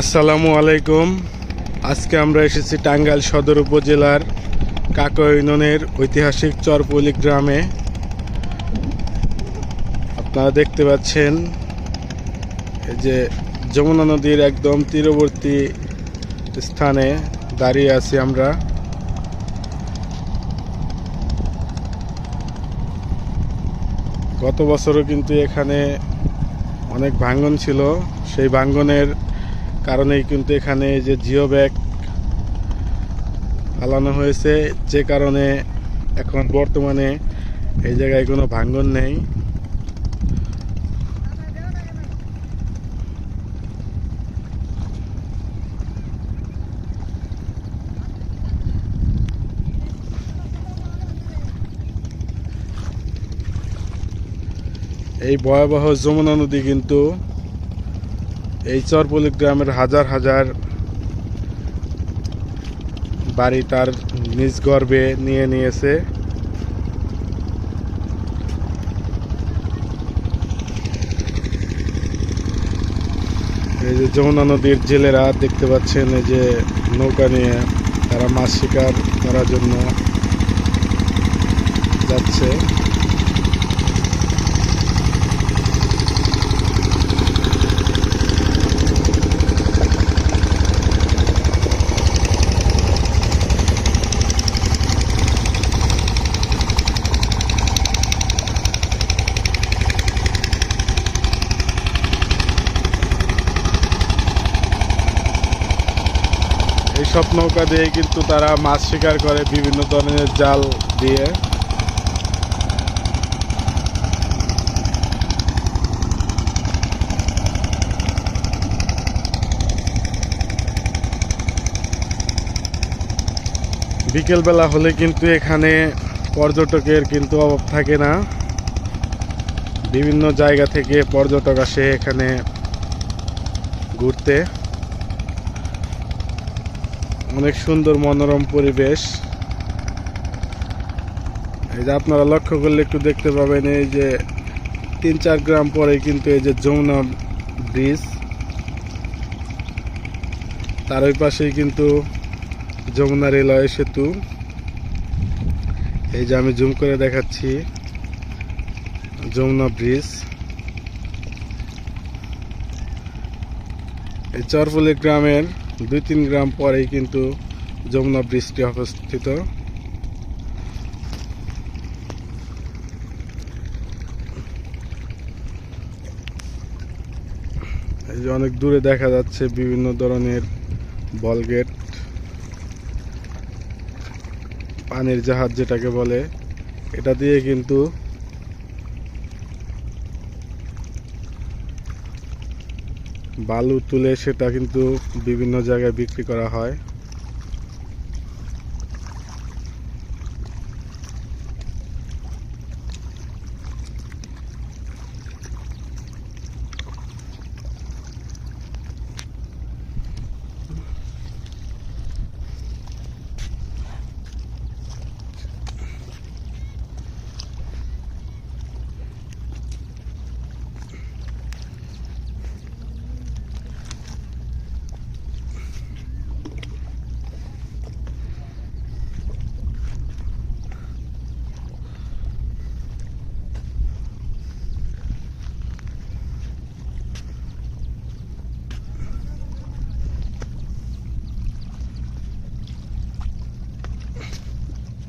আসসালামু আলাইকুম। আজকে আমরা এসেছি টাঙ্গাইল সদর উপজেলার কাকা ঐতিহাসিক চরপলি গ্রামে। আপনারা দেখতে পাচ্ছেন যে যমুনা নদীর একদম তীরবর্তী স্থানে দাঁড়িয়ে আছি আমরা। গত বছরও কিন্তু এখানে অনেক ভাঙ্গন ছিল। সেই ভাঙ্গনের কারণেই কিন্তু এখানে যে জিও ব্যাগ ফালানো হয়েছে। যে কারণে এখন বর্তমানে এই জায়গায় কোনো ভাঙ্গন নেই। এই ভয়াবহ যমুনা নদী কিন্তু এই চরপলি গ্রামের হাজার হাজার বাড়ি তার নিজ গর্বে নিয়ে নিয়েছে। এই যে যমুনা নদীর জেলেরা দেখতে পাচ্ছেন, এই যে নৌকা নিয়ে তারা মাছ শিকার করার জন্য যাচ্ছে। এইসব নৌকা দিয়ে কিন্তু তারা মাছ শিকার করে বিভিন্ন ধরনের জাল দিয়ে। বিকেলবেলা হলে কিন্তু এখানে পর্যটকের কিন্তু অভাব থাকে না। বিভিন্ন জায়গা থেকে পর্যটক আসে এখানে ঘুরতে। অনেক সুন্দর মনোরম পরিবেশ। এই যে আপনারা লক্ষ্য করলে একটু দেখতে পাবেন, এই যে তিন চার গ্রাম পরে কিন্তু এই যে যমুনা ব্রিজ। তার ওই পাশেই কিন্তু যমুনা রেলওয়ে সেতু। এই যে আমি জুম করে দেখাচ্ছি যমুনা ব্রিজ। এই চরফুলি গ্রামের দুই তিন গ্রাম পরেই কিন্তু যমুনা ব্রিজটি অবস্থিত। এই যে অনেক দূরে দেখা যাচ্ছে বিভিন্ন ধরনের বলগেট পানির জাহাজ যেটাকে বলে, এটা দিয়ে কিন্তু বালু তুলে সেটা কিন্তু বিভিন্ন জায়গায় বিক্রি করা হয়।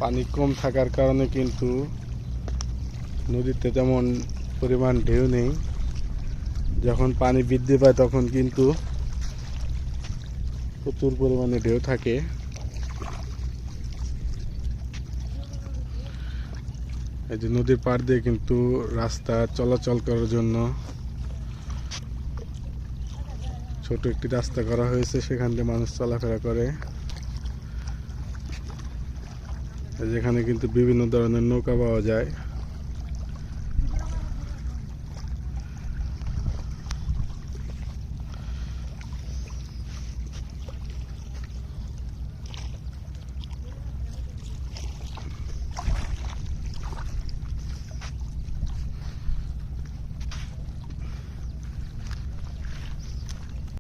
পানি কম থাকার কারণে কিন্তু নদীতে তেমন পরিমাণ ঢেউ নেই। যখন পানি বৃদ্ধি পায় তখন কিন্তু প্রচুর পরিমাণে ঢেউ থাকে। এই যে নদীর পাড় দিয়ে কিন্তু রাস্তা চলাচল করার জন্য ছোট একটি রাস্তা করা হয়েছে। সেখান দিয়ে মানুষ চলাফেরা করে। যেখানে কিন্তু বিভিন্ন ধরনের নৌকা পাওয়া যায়।